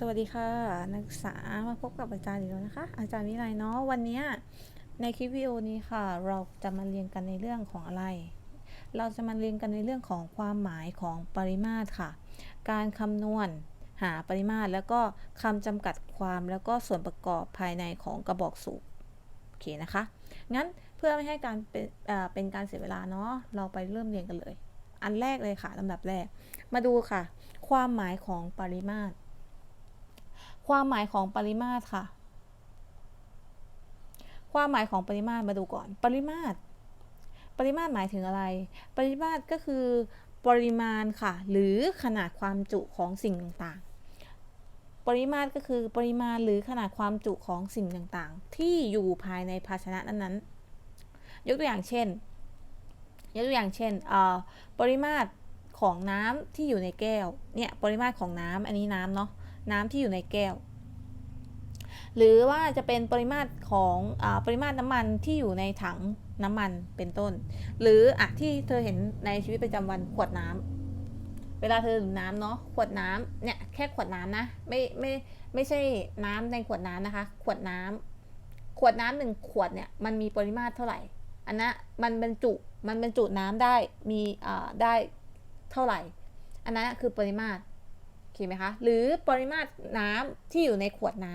สวัสดีค่ะนักศึกษามาพบกับอาจารย์อีกแล้วนะคะ อาจารย์วิไลเนาะวันนี้ในคลิปวิดีโอนี้ค่ะ เราจะมาเรียนกันในเรื่องของอะไร เราจะมาเรียนกันในเรื่องของความหมายของปริมาตรค่ะ การคำนวณหาปริมาตรแล้วก็คำจำกัดความแล้วก็ส่วนประกอบภายในของกระบอกสูบโอเคนะคะ งั้นเพื่อไม่ให้การเป็นเป็นการเสียเวลาเนาะเราไปเริ่มเรียนกันเลย อันแรกเลยค่ะลำดับแรก มาดูค่ะ ความหมายของปริมาตร ความหมายของปริมาตรค่ะ ความหมายของปริมาตรมาดูก่อน ปริมาตร ปริมาตรหมายถึงอะไร ปริมาตรก็คือปริมาณค่ะ หรือขนาดความจุของสิ่งต่างๆ ปริมาตรก็คือปริมาณหรือขนาดความจุของสิ่งต่างๆ ที่อยู่ภายในภาชนะนั้นๆ ยกตัวอย่างเช่น ยกตัวอย่างเช่น ปริมาตรของน้ำที่อยู่ในแก้ว เนี่ย ปริมาตรของน้ำอันนี้น้ำเนาะ น้ำที่อยู่ในแก้ว หรือว่าจะเป็นปริมาตรของอปริมาตรน้ำมันที่อยู่ในถังน้ำมันเป็นต้น หรืออะที่เธอเห็นในชีวิตประจำวันขวดน้ำเวลาเธอดื่มน้ำเนาะขวดน้ำเนี่ยแค่ขวดน้ำนะไม่ไม่ไม่ใช่น้ำในขวดน้ำนะคะ ขวดน้ำขวดน้ำหนึ่งขวดเนี่ยมันมีปริมาตรเท่าไหร่อันนั้นมันบรรจุมันบรรจุน้ำได้มีอ่าได้เท่าไหร่ อันนั้นคือปริมาตร คไหมคะหรือปริมาตรน้ำที่อยู่ในขวดน้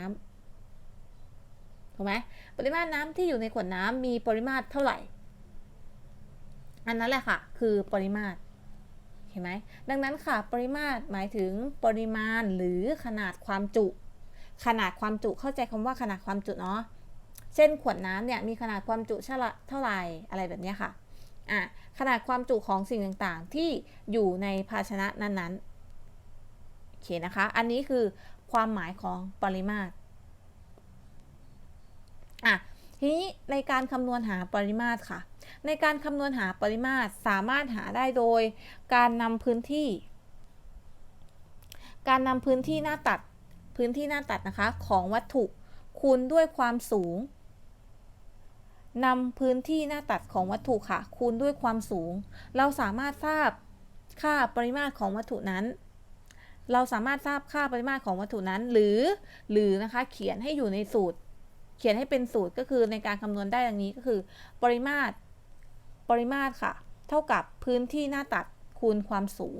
ำถูกไหมปริมาตรน้ำที่อยู่ในขวดน้ำมีปริมาตรเท่าไหร่ อันนั้นแหละค่ะ คือปริมาตรเห็นไหมดังนั้นค่ะ ปริมาตรหมายถึงปริมาณหรือขนาดความจุ ขนาดความจุเข้าใจคำว่าขนาดความจุเนาะเช่นขวดน้ำเนี่ยมีขนาดความจุเท่าไหร่อะไรแบบนี้ค่ะอะขนาดความจุของสิ่งต่างๆที่อยู่ในภาชนะนั้นๆ เคนะคะ อันนี้คือความหมายของปริมาตรอะทีนี้ในการคำนวณหาปริมาตรค่ะ ในการคำนวณหาปริมาตรสามารถหาได้โดย การนำพื้นที่ การนำพื้นที่หน้าตัดพื้นที่หน้าตัดนะคะของวัตถุคูณด้วยความสูงนำพื้นที่หน้าตัดของวัตถุค่ะ คูณด้วยความสูง เราสามารถทราบค่าปริมาตรของวัตถุนั้น เราสามารถทราบค่าปริมาตรของวัตถุนั้น หรือหรือนะคะเขียนให้อยู่ในสูตร เขียนให้เป็นสูตรก็คือในการคำนวณได้ดังนี้ก็คือ ปริมาตรปริมาตรค่ะ เท่ากับพื้นที่หน้าตัดคูณความสูง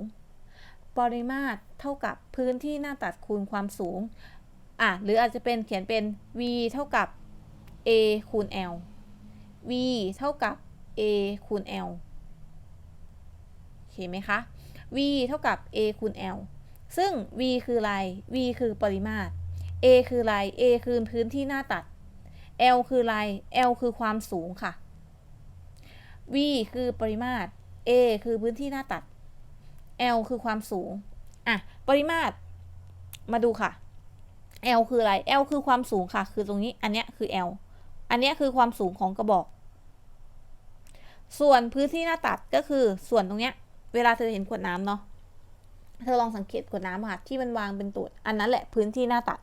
ปริมาตรเท่ากับพื้นที่หน้าตัดคูณความสูงอะหรืออาจจะเป็นเขียนเป็น v เท่ากับ a คูณ l v เท่ากับ a คูณ l โอเคไหมคะ v เท่ากับ a คูณ l ซึ่ง v คืออะไร v คือปริมาตร a คืออะไร a คือพื้นที่หน้าตัด l คืออะไร l คือความสูงค่ะ v คือปริมาตร a คือพื้นที่หน้าตัด l คือความสูง อะ ปริมาตร มาดูค่ะ l คืออะไร l คือความสูงค่ะ คือตรงนี้ อันเนี้ยคือ l อันเนี้ยคือความสูงของกระบอก ส่วนพื้นที่หน้าตัดก็คือส่วนตรงเนี้ย เวลาเธอเห็นขวดน้ำเนาะ เธอลองสังเกตขวดน้ำค่ะ ที่มันวางเป็นตูด อันนั้นแหละพื้นที่หน้าตัด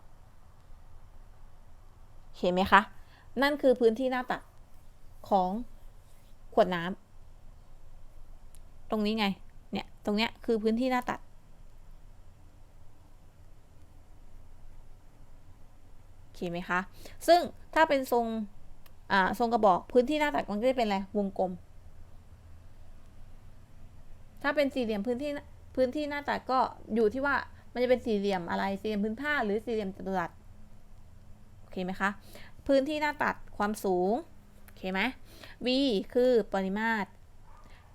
เห็นไหมคะ นั่นคือพื้นที่หน้าตัดของขวดน้ำตรงนี้ไง เนี่ย ตรงเนี้ยคือพื้นที่หน้าตัดโอเคไหมคะ ซึ่งถ้าเป็นทรงอ่าทรงกระบอกพื้นที่หน้าตัดมันก็จะเป็นอะไรวงกลม ถ้าเป็นสี่เหลี่ยมพื้นที่ พื้นที่หน้าตัดก็อยู่ที่ว่ามันจะเป็นสี่เหลี่ยมอะไรสี่เหลี่ยมพื้นผ้าหรือสี่เหลี่ยมจัตุรัสโอเคไหมคะพื้นที่หน้าตัดความสูงโอเคไหม v คือปริมาตร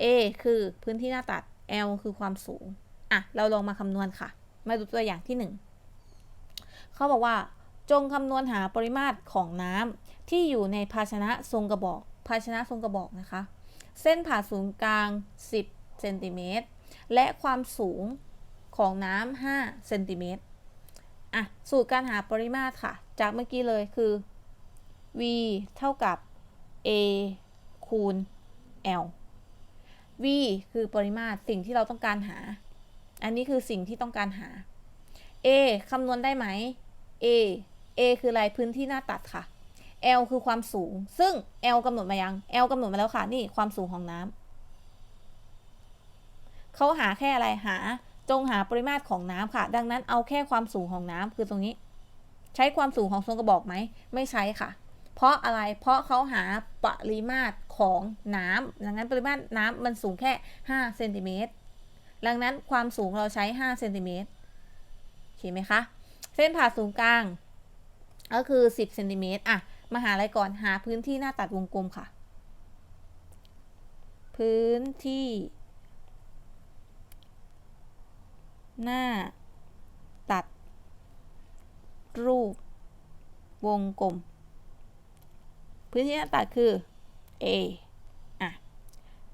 a คือพื้นที่หน้าตัด l คือความสูงอะเราลองมาคำนวณค่ะ มาดูตัวอย่างที่หนึ่งเขาบอกว่าจงคำนวณหาปริมาตรของน้ำที่อยู่ในภาชนะทรงกระบอก ภาชนะทรงกระบอกนะคะ เส้นผ่าศูนย์กลาง 10เซนติเมตร และความสูงของน้ำ5เซนติเมตรอะ สูตรการหาปริมาตรค่ะ จากเมื่อกี้เลยคือ v เท่ากับ a คูณ l v คือปริมาตรสิ่งที่เราต้องการหา อันนี้คือสิ่งที่ต้องการหา a คำนวณได้ไหม a a คืออะไรพื้นที่หน้าตัดค่ะ l คือความสูง ซึ่ง l กำหนดมายัง l กำหนดมาแล้วค่ะ นี่ความสูงของน้ำ เขาหาแค่อะไรหา จงหาปริมาตรของน้ำค่ะ ดังนั้นเอาแค่ความสูงของน้ำคือตรงนี้ ใช้ความสูงของทรงกระบอกไหมไม่ใช้ค่ะ เพราะอะไรเพราะเขาหาปริมาตรของน้ำดังนั้นปริมาตรน้ำมันสูงแค่5เซนติเมตรดังนั้นความสูงเราใช้5เซนติเมตรโอเคไหมคะ เส้นผ่าศูนย์กลาง ก็คือ 10เซนติเมตรอะมาหาอะไรก่อนหาพื้นที่หน้าตัดวงกลมค่ะ พื้นที่ หน้า ตัด รูป วงกลม พื้นที่หน้าตัดคือ A อะ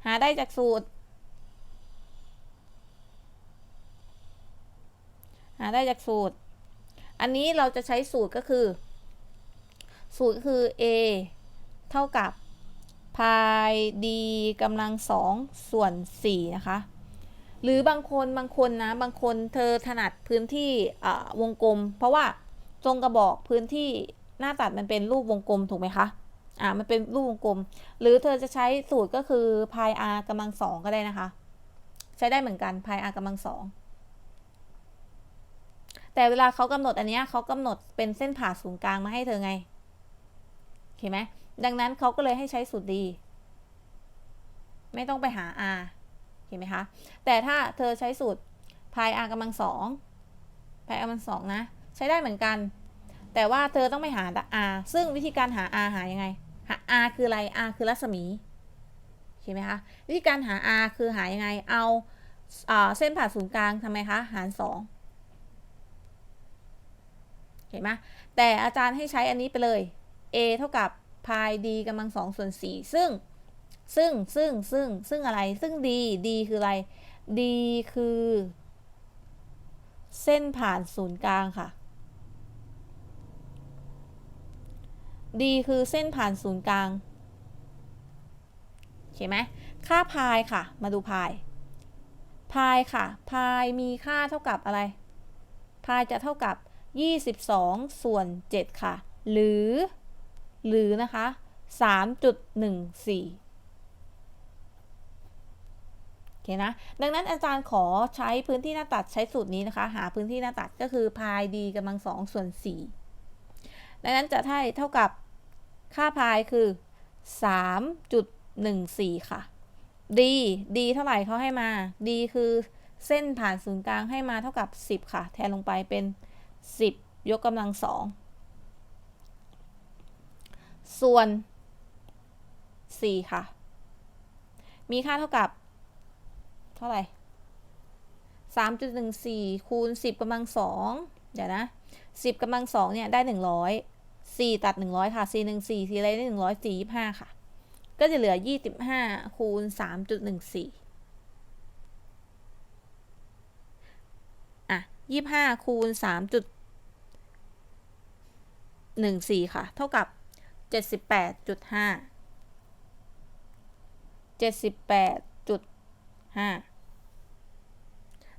หาได้จากสูตร หาได้จากสูตร อันนี้เราจะใช้สูตรก็คือ สูตรคือ a เท่ากับพาย d กำลังสองส่วน 4 นะคะ หรือบางคนบางคนนะบางคนเธอถนัดพื้นที่วงกลม เพราะว่าจงกระบอกพื้นที่หน้าตัดมันเป็นรูปวงกลมถูกไหมคะอ่ามันเป็นรูปวงกลม หรือเธอจะใช้สูตรก็คือพาย r กำลังสองก็ได้นะคะ ใช้ได้เหมือนกันพาย r กำลังสองแต่เวลาเขากำหนดอันนี้เขากำหนดเป็นเส้นผ่าศูนย์กลางมาให้เธอไงเห็นไหมดังนั้นเขาก็เลยให้ใช้สูตรดี ไม่ต้องไปหา r เห็นไหมคะ แต่ถ้าเธอใช้สูตรพาย r กำลังสองพาย r กำลังสองนะ ใช้ได้เหมือนกัน แต่ว่าเธอต้องไปหา r ซึ่งวิธีการหา r หายังไง หา r คืออะไร r คือรัศมีเห็นไหมคะ วิธีการหา r คือหายังไง เอาเส้นผ่าศูนย์กลางทำไมคะ หารสองเห็นไหมแต่อาจารย์ให้ใช้อันนี้ไปเลย a เท่ากับพาย d กำลังสองส่วนสี่ซึ่ง ซึ่งซึ่งซึ่งซึ่งอะไรซึ่ง d d คืออะไร d คือ เส้นผ่านศูนย์กลางค่ะ d คือเส้นผ่านศูนย์กลางเห็นไหมค่าพายค่ะ มาดูพาย พายค่ะ พายมีค่าเท่ากับอะไร พายจะเท่ากับ 22 ส่วน 7 ค่ะ หรือ หรือนะคะ 3.14โอเคนะ ดังนั้นอาจารย์ขอใช้พื้นที่หน้าตัดใช้สูตรนี้นะคะ หาพื้นที่หน้าตัดก็คือพายดีกำลังสองส่วน4ดังนั้นจะได้เท่ากับค่าพายคือ 3.14 ค่ะ d d เท่าไหร่เขาให้มา d คือเส้นผ่านศูนย์กลางให้มาเท่ากับ 10 ค่ะ แทนลงไปเป็น 10 ยกกำลังสอง ส่วน 4 ค่ะ มีค่าเท่ากับ ท่าไหร่สามจุดหนึ่งสี่คูณสิบกำลังสองเดี๋ยวนะสิบกำลังสองเนี่ยได้หนึ่งร้อยสี่ตัดหนึ่งร้อยค่ะสี่หนึ่งสี่สี่อะไรได้หนึ่งร้อยสี่ยี่ห้าค่ะ ก็จะเหลือยี่สิบห้าคูณสามจุดหนึ่งสี่อะยี่ห้าคูณสามจุดหนึ่งสี่ค่ะ เท่ากับเจ็ดสิบแปดจุดห้าเจ็ดสิบแปดจุดห้า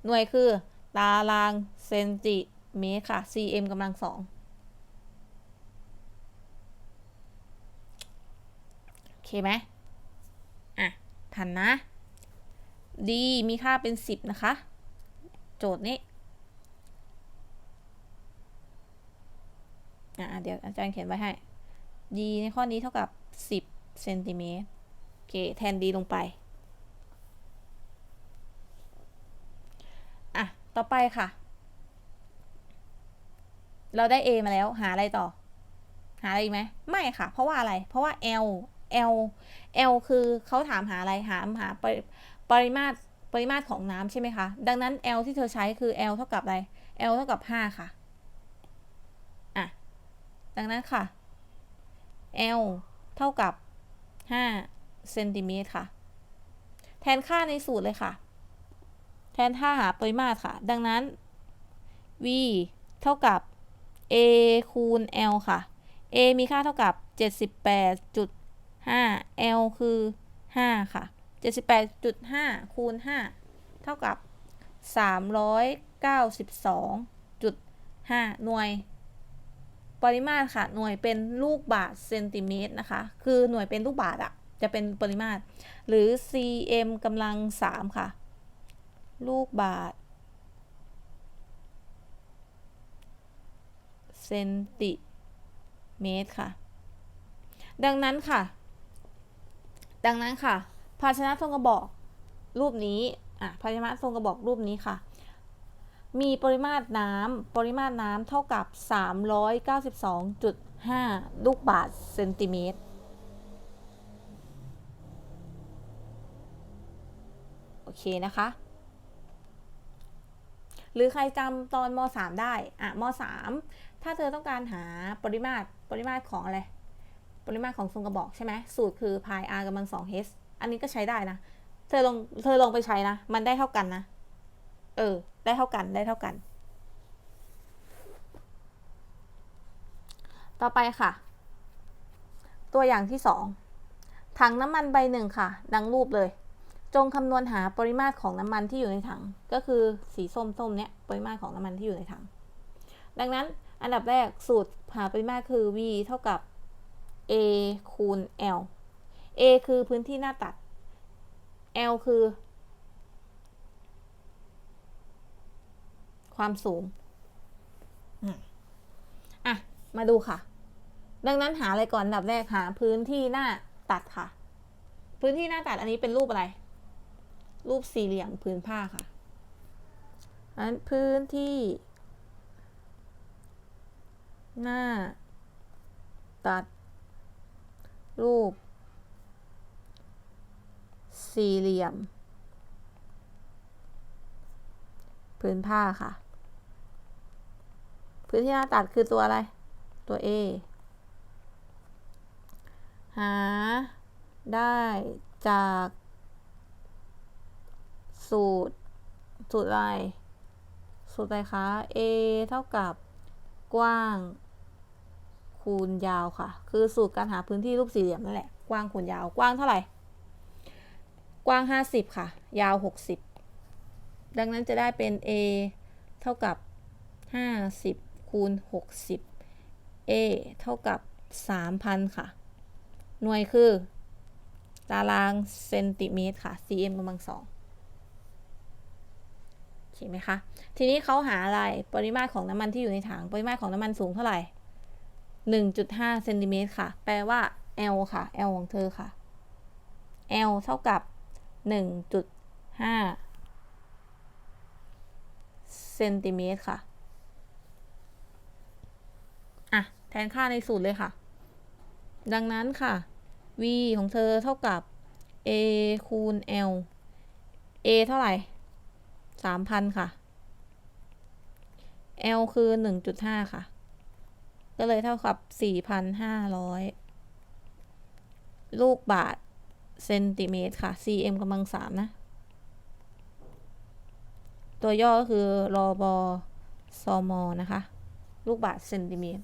หน่วยคือ ตารางเซนติเมตรค่ะ cm กำลังสองโอเคไหมอะ ทันนะ d มีค่าเป็น 10 นะคะ โจทย์นี้อะเดี๋ยวอาจารย์เขียนไว้ให้ d ในข้อนี้เท่ากับ 10เซนติเมตรโอเค แทน d ลงไป อะ ต่อไปค่ะ เราได้ a มาแล้ว หาอะไรต่อ หาอะไรอีกไหม ไม่ค่ะ เพราะว่าอะไร เพราะว่า l l l คือเขาถามหาอะไร หาหาปริปริมาตรปริมาตรของน้ำใช่ไหมคะ ดังนั้น l ที่เธอใช้คือ l เท่ากับอะไร l เท่ากับ 5 ค่ะดังนั้นค่ะ L เท่ากับ 5 เซนติเมตรค่ะ แทนค่าในสูตรเลยค่ะ แทนค่าหาปริมาตรค่ะ ดังนั้น v เท่ากับ a คูณ l ค่ะ a มีค่าเท่ากับ 78.5 l คือ 5 ค่ะ 78.5 คูณ 5 เท่ากับ 392.5 หน่วย ปริมาตรค่ะ หน่วยเป็นลูกบาทเซนติเมตรนะคะ คือหน่วยเป็นลูกบาทอะจะเป็นปริมาตร หรือ cm กำลัง 3 ค่ะ ลูกบาทเซนติเมตรค่ะ ดังนั้นค่ะ ดังนั้นค่ะ ภาชนะทรงกระบอกรูปนี้อะภาชนะทรงกระบอกรูปนี้ค่ะ มีปริมาตรน้ำปริมาตรน้ำเท่ากับ 392.5 ลูกบาทเซนติเมตรโอเคนะคะ หรือใครจำตอนม .3 ได้อะม .3 ถ้าเธอต้องการหาปริมาตรปริมาตรของอะไร ปริมาตรของทรงกระบอกใช่ไหมสูตรคือ pi r กำลังสอง h อันนี้ก็ใช้ได้นะ เธอลองเธอลองไปใช้นะ มันได้เท่ากันนะ เออ ได้เท่ากันได้เท่ากัน ต่อไปค่ะ ตัวอย่างที่สองถังน้ำมันใบหนึ่งค่ะ ดังรูปเลย จงคำนวณหาปริมาตรของน้ำมันที่อยู่ในถัง ก็คือสีส้มๆเนี้ยปริมาตรของน้ำมันที่อยู่ในถัง ดังนั้นอันดับแรกสูตรหาปริมาตรคือ v เท่ากับ a คูณ l a คือพื้นที่หน้าตัด l คือ ความสูงอะ มาดูค่ะ ดังนั้นหาอะไรก่อนอันดับแรกหาพื้นที่หน้าตัดค่ะ พื้นที่หน้าตัดอันนี้เป็นรูปอะไร รูปสี่เหลี่ยมพื้นผ้าค่ะอันพื้นที่ หน้า ตัด รูป สี่เหลี่ยม พื้นผ้าค่ะ พื้นที่หน้าตัดคือตัวอะไร ตัว A หาได้จาก สูตร สูตรอะไร สูตรอะไรคะ A เท่ากับกว้าง คูณยาวค่ะ คือสูตรการหาพื้นที่รูปสี่เหลี่ยมนั่นแหละ กว้างคูณยาว กว้างเท่าไหร่ กว้าง 50 ค่ะ ยาว 60 ดังนั้นจะได้เป็น A เท่ากับ 50 คูณ 60 A เท่ากับ 3,000 ค่ะ หน่วยคือ ตารางเซนติเมตรค่ะ cm กำลังสอง ห็นไหมคะ ทีนี้เขาหาอะไรปริมาตรของน้ำมันที่อยู่ในถังปริมาตรของน้ำมันสูงเท่าไหร่ 1.5เซนติเมตรค่ะ แปลว่า L ค่ะ L ของเธอค่ะ L เท่ากับ 1.5เซนติเมตรค่ะ อะ แทนค่าในสูตรเลยค่ะ ดังนั้นค่ะ v ของเธอเท่ากับ a คูณ l a เท่าไหร่ 3,000ค่ะ l คือ1.5ค่ะ ก็เลยเท่ากับ4,500ลูกบาทเซนติเมตรค่ะ cm กำลังสามนะ ตัวย่อก็คือรอบอซอมอนะคะ ลูกบาทเซนติเมตร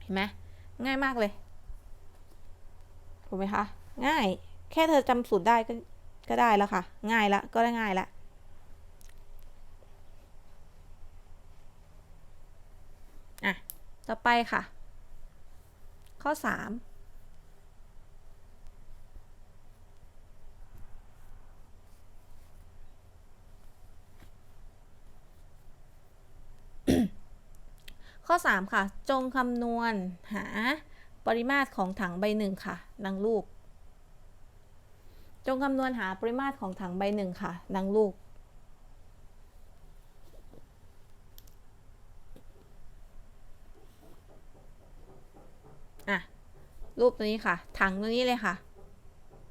เห็นไหมง่ายมากเลย ถูกไหมคะ ง่าย แค่เธอจำสูตรได้ก็ ก็ได้แล้วค่ะ ง่ายละก็ได้ง่ายละอะ ต่อไปค่ะ ข้อสามข้อ 3 ค่ะ จงคำนวณหาปริมาตรของถังใบหนึ่งค่ะ ดังรูป จงคำนวณหาปริมาตรของถังใบหนึ่งค่ะ ดังรูปอะ รูปตัวนี้ค่ะ ถังตัวนี้เลยค่ะ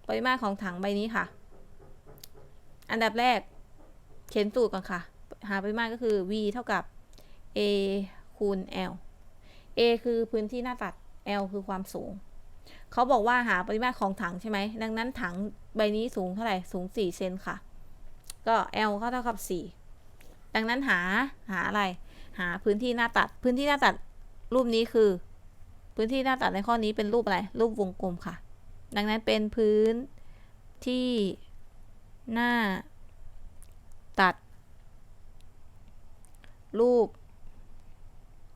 ปริมาตรของถังใบนี้ค่ะ อันดับแรก เขียนสูตรก่อนค่ะ หาปริมาตรก็คือ v เท่ากับ a คูณ l a คือพื้นที่หน้าตัด l คือความสูง เขาบอกว่าหาปริมาตรของถังใช่ไหม ดังนั้นถัง ใบนี้สูงเท่าไหร่ สูง 4 เซนค่ะ ก็ l ก็เท่ากับ 4 ดังนั้นหาหาอะไร หาพื้นที่หน้าตัด พื้นที่หน้าตัดรูปนี้คือ พื้นที่หน้าตัดในข้อนี้เป็นรูปอะไร รูปวงกลมค่ะ ดังนั้นเป็นพื้นที่หน้าตัด รูป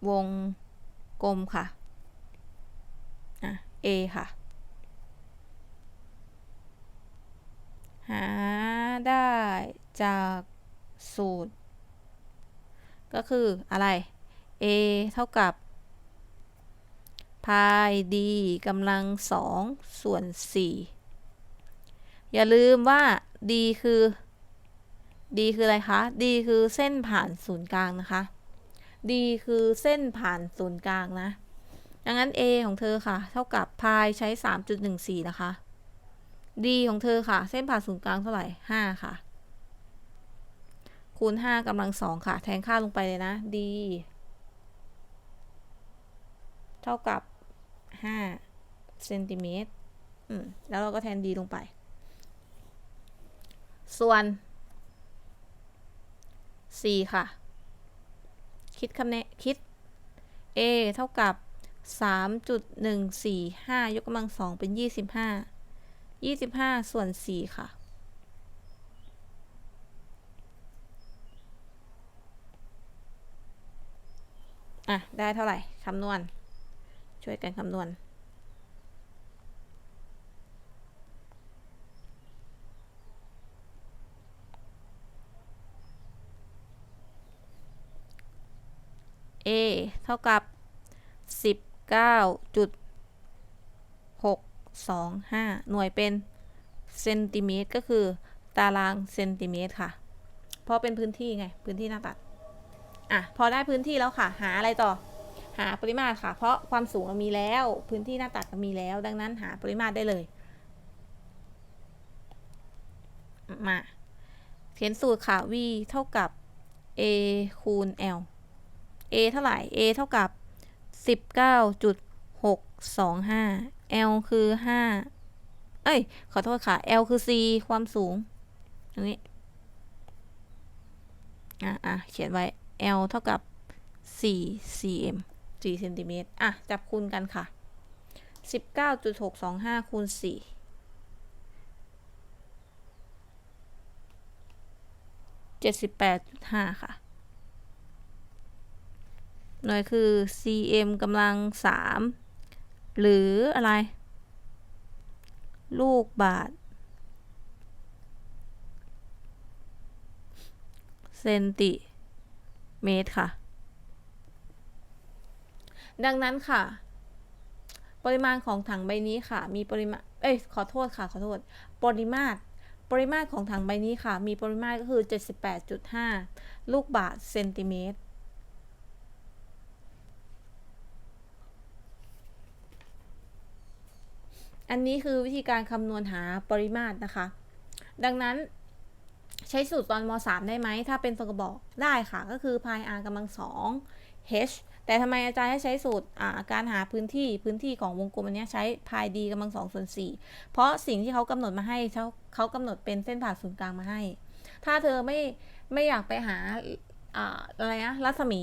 วงกลมค่ะ อะ A ค่ะ หาได้จากสูตร ก็คืออะไร a เท่ากับพาย d กำลังสองส่วน 4 อย่าลืมว่า d คือ d คืออะไรคะ d คือเส้นผ่านศูนย์กลางนะคะ d คือเส้นผ่านศูนย์กลางนะ ดังนั้น a ของเธอค่ะ เท่ากับพายใช้ 3.14 นะคะ d ของเธอค่ะ เส้นผ่านศูนย์กลางเท่าไหร่5ค่ะ คูณ5กำลังสองค่ะ แทนค่าลงไปเลยนะ d เท่ากับ5เซนติเมตรอืมแล้วเราก็แทน d ลงไป ส่วน4ค่ะ คิดคำแนคิด a เท่ากับ 3.145 ยกกำลังสองเป็น 25 25ส่วน4ค่ะ อะ ได้เท่าไหร่คำนวณ ช่วยกันคำนวณ a เท่ากับ 2 5 หน่วยเป็นเซนติเมตรก็คือตารางเซนติเมตรค่ะ เพราะเป็นพื้นที่ไง พื้นที่หน้าตัด อะ พอได้พื้นที่แล้วค่ะ หาอะไรต่อ หาปริมาตรค่ะ เพราะความสูงเรามีแล้ว พื้นที่หน้าตัดเรามีแล้ว ดังนั้นหาปริมาตรได้เลย มาเขียนสูตรค่ะ v เท่ากับ a คูณ l a เท่าไหร่ a เท่ากับ 19.625 l คือ5เอ้ย ขอโทษค่ะ l คือ c ความสูงตรงนี้ อะอะเขียนไว้ l เท่ากับ 4 cm 4เซนติเมตรอะ จับคูณกันค่ะ 19.625คูณ4 78.5ค่ะ หน่วยคือ cm กำลัง3 หรืออะไร ลูกบาทเซนติเมตรค่ะ ดังนั้นค่ะ ปริมาณของถังใบนี้ค่ะ มีปริมาณ เอ้ย ขอโทษค่ะ ขอโทษ ปริมาตร ปริมาตรของถังใบนี้ค่ะ มีปริมาตรก็คือ 78.5 ลูกบาทเซนติเมตร อันนี้คือวิธีการคำนวณหาปริมาตรนะคะ ดังนั้นใช้สูตรตอนม .3 ได้ไหม ถ้าเป็นตัวกระบอกได้ค่ะ ก็คือ pi r กำลังสอง h แต่ทำไมอาจารย์ให้ใช้สูตรการหาพื้นที่พื้นที่ของวงกลมอันนี้ใช้ pi d กำลังสองส่วนสี่เพราะสิ่งที่เขากำหนดมาให้เขาเขากำหนดเป็นเส้นผ่าศูนย์กลางมาให้ ถ้าเธอไม่ไม่อยากไปหาอะไรนะรัศมี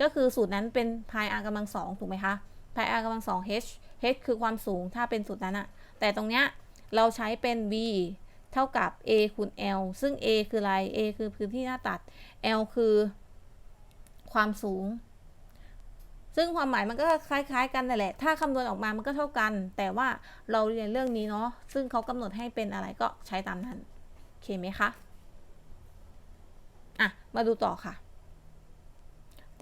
ก็คือสูตรนั้นเป็น pi r กำลังสองถูกไหมคะ pi r กำลังสอง h h คือความสูงถ้าเป็นสูตรนั้นอะแต่ตรงเนี้ยเราใช้เป็น v เท่ากับ a คูณ l ซึ่ง a คืออะไร a คือพื้นที่หน้าตัด l คือความสูง ซึ่งความหมายมันก็คล้าย ๆ กันนั่นแหละ ถ้าคำนวณออกมามันก็เท่ากัน แต่ว่าเราเรียนเรื่องนี้เนาะ ซึ่งเขากำหนดให้เป็นอะไรก็ใช้ตามนั้น โอเคไหมคะ อะ มาดูต่อค่ะ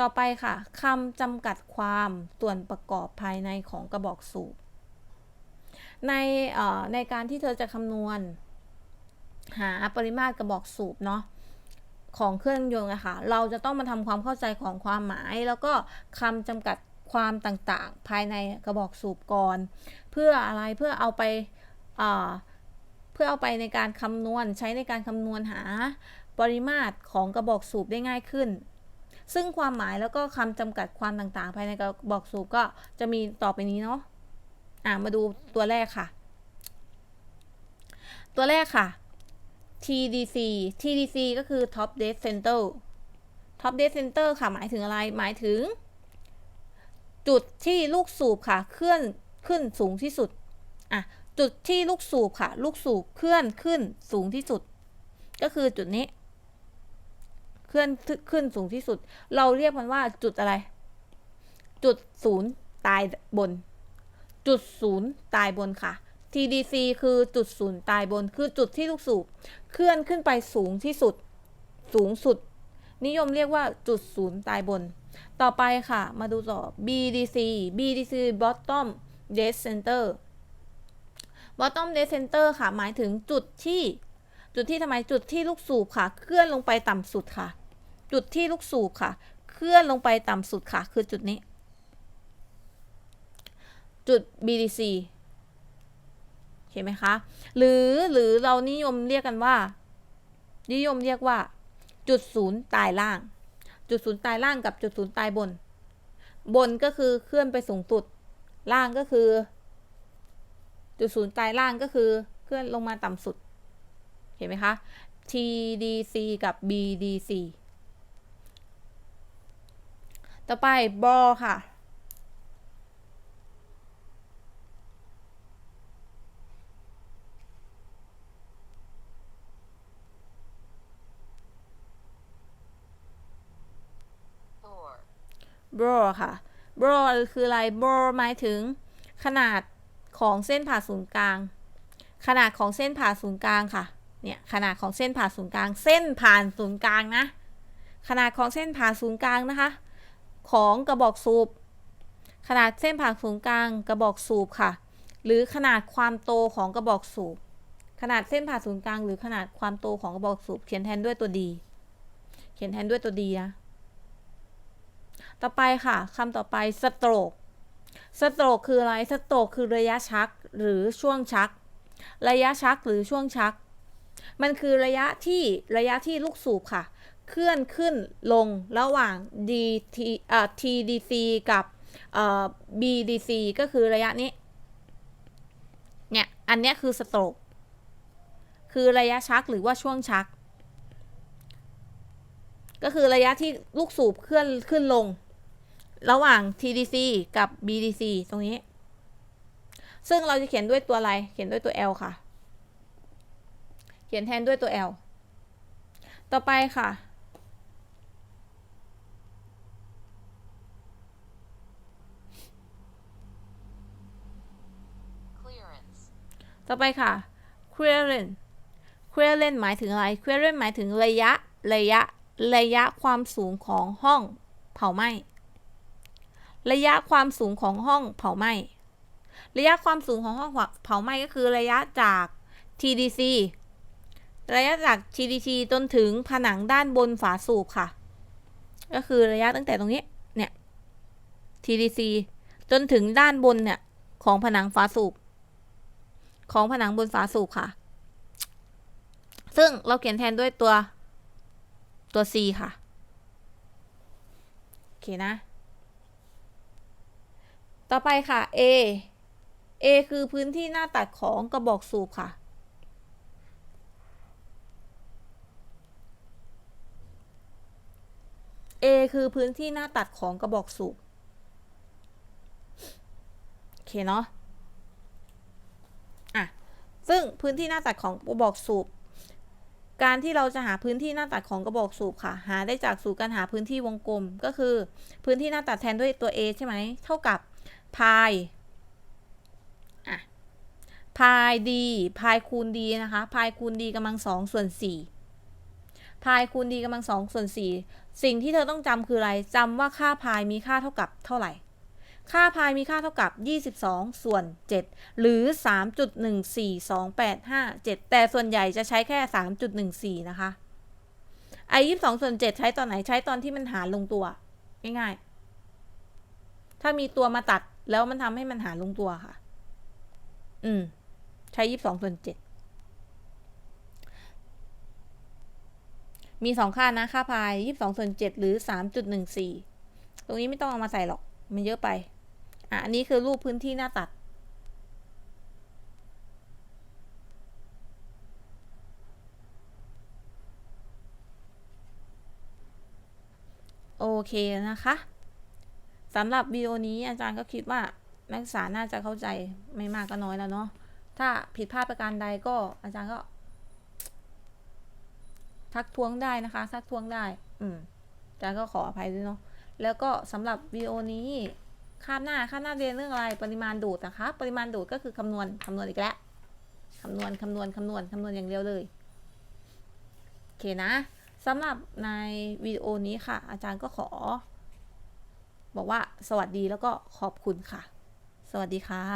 ต่อไปค่ะคำจำกัดความส่วนประกอบภายในของกระบอกสูบ ในในการที่เธอจะคำนวณ หาปริมาตรกระบอกสูบเนาะของเครื่องยนต์อะค่ะ เราจะต้องมาทำความเข้าใจของความหมาย แล้วก็คำจำกัดความต่างๆ ภายในกระบอกสูบก่อน เพื่ออะไรเพื่อเอาไปเพื่อเอาไปในการคำนวณใช้ในการคำนวณหาปริมาตรของกระบอกสูบได้ง่ายขึ้น ซึ่งความหมายแล้วก็คำจำกัดความต่างๆ ภายในกระบอกสูบก็จะมีต่อไปนี้เนาะะมาดูตัวแรกค่ะ ตัวแรกค่ะ TDC TDC ก็คือ Top Dead Center Top Dead Center ค่ะ หมายถึงอะไร หมายถึง จุดที่ลูกสูบค่ะเคลื่อนขึ้นสูงที่สุดอะจุดที่ลูกสูบค่ะ ลูกสูบเคลื่อนขึ้นสูงที่สุด ก็คือจุดนี้ เคลื่อนขึ้นสูงที่สุด เราเรียกมันว่าจุดอะไร จุดศูนย์ตายบน จุดศูนย์ตายบนค่ะ TDC คือจุดศูนย์ตายบน คือจุดที่ลูกสูบเคลื่อนขึ้นไปสูงที่สุด สูงสุด นิยมเรียกว่าจุดศูนย์ตายบน ต่อไปค่ะ มาดูต่อ BDC BDC bottom dead center bottom dead center ค่ะ หมายถึงจุดที่ จุดที่ทำไมจุดที่ลูกสูบค่ะ เคลื่อนลงไปต่ำสุดค่ะ จุดที่ลูกสูบค่ะ เคลื่อนลงไปต่ำสุดค่ะ คือจุดนี้ จุด BDC เห็นไหมคะ หรือหรือเรานิยมเรียกกันว่า นิยมเรียกว่า จุดศูนย์ตายล่าง จุดศูนย์ตายล่างกับจุดศูนย์ตายบน บนก็คือเคลื่อนไปสูงสุด ล่างก็คือ จุดศูนย์ตายล่างก็คือเคลื่อนลงมาต่ำสุด เห็นไหมคะ TDC กับ BDC ต่อไปบอค่ะ bore, bore ค่ะ bore คืออะไร bore หมายถึง ขนาดของเส้นผ่าศูนย์กลาง ขนาดของเส้นผ่าศูนย์กลางค่ะ เนี่ยขนาดของเส้นผ่าศูนย์กลาง เส้นผ่านศูนย์กลางนะ ขนาดของเส้นผ่าศูนย์กลางนะคะ ของกระบอกสูบ ขนาดเส้นผ่าศูนย์กลางกระบอกสูบค่ะ หรือขนาดความโตของกระบอกสูบ ขนาดเส้นผ่าศูนย์กลาง หรือขนาดความโตของกระบอกสูบ เขียนแทนด้วยตัวดี เขียนแทนด้วยตัวดีนะ ต่อไปค่ะคำต่อไปสโตรกสโตรกคืออะไร สโตรกคือระยะชักหรือช่วงชัก ระยะชักหรือช่วงชัก มันคือระยะที่ระยะที่ลูกสูบค่ะ เคลื่อนขึ้นลงระหว่าง DT อ่อ TDC กับอ่อ BDC ก็คือระยะนี้ เนี่ย อันนี้คือสโตรกคือระยะชักหรือว่าช่วงชัก ก็คือระยะที่ลูกสูบเคลื่อนขึ้นลง ระหว่าง TDC กับ BDC ตรงนี้ ซึ่งเราจะเขียนด้วยตัวอะไร เขียนด้วยตัว L ค่ะ เขียนแทนด้วยตัว L ต่อไปค่ะ ต่อไปค่ะ clearance clearance หมายถึงอะไร clearance หมายถึงระยะ ระยะ ระยะความสูงของห้องเผาไหม้ ระยะความสูงของห้องเผาไหม้ ระยะความสูงของห้องเผาไหม้ก็คือระยะจาก TDC ระยะจาก TDC จนถึงผนังด้านบนฝาสูบค่ะ ก็คือระยะตั้งแต่ตรงนี้ เนี่ย TDC จนถึงด้านบนเนี่ย ของผนังฝาสูบ ของผนังบนฝาสูบค่ะ ซึ่งเราเขียนแทนด้วยตัวตัว C ค่ะ โอเคนะ ต่อไปค่ะ A A คือพื้นที่หน้าตัดของกระบอกสูบค่ะ A คือพื้นที่หน้าตัดของกระบอกสูบ โอเคเนาะ ซึ่งพื้นที่หน้าตัดของกระบอกสูบ การที่เราจะหาพื้นที่หน้าตัดของกระบอกสูบค่ะ หาได้จากสูตรการหาพื้นที่วงกลม ก็คือ พื้นที่หน้าตัดแทนด้วยตัว A ใช่ไหม เท่ากับพายอะพายดีพายคูณดีนะคะพายคูณดีกำลังสองส่วนสี่พายคูณดีกำลังสองส่วนสี่สิ่งที่เธอต้องจำคืออะไรจำว่าค่าพายมีค่าเท่ากับเท่าไหร่ ค่าพายมีค่าเท่ากับ 22 ส่วน 7 หรือ 3.14285 แต่ส่วนใหญ่จะใช้แค่ 3.14 นะคะไอ้22 ส่วน 7 ใช้ตอนไหนใช้ตอนที่มันหารลงตัว ง่ายๆ ถ้ามีตัวมาตัดแล้วมันทำให้มันหารลงตัวค่ะ อืม ใช้ 22 ส่วน 7มีสองค่านะ ค่าพาย 22ส่วน7หรือ 3.14 ตรงนี้ไม่ต้องเอามาใส่หรอก มันเยอะไป อะอันนี้คือรูปพื้นที่หน้าตัด โอเคนะคะสำหรับวิดีโอนี้อาจารย์ก็คิดว่านักศึกษาน่าจะเข้าใจไม่มากก็น้อยแล้วเนาะถ้าผิดพลาดประการใดก็อาจารย์ก็ ทักท้วงได้นะคะ ทักท้วงได้ อืมอาจารย์ก็ขออภัยด้วยเนาะแล้วก็สำหรับวิดีโอนี้ คาบหน้าคาบหน้าเรียนเรื่องอะไร ปริมาณดูดนะคะ ปริมาณดูดก็คือคำนวณคำนวณอีกแล้วคำนวณคำนวณคำนวณคำนวณอย่างเดียวเลยโอเคนะสสำหรับในวิดีโอนี้ค่ะ อาจารย์ก็ขอ บอกว่าสวัสดีแล้วก็ขอบคุณค่ะ สวัสดีค่ะ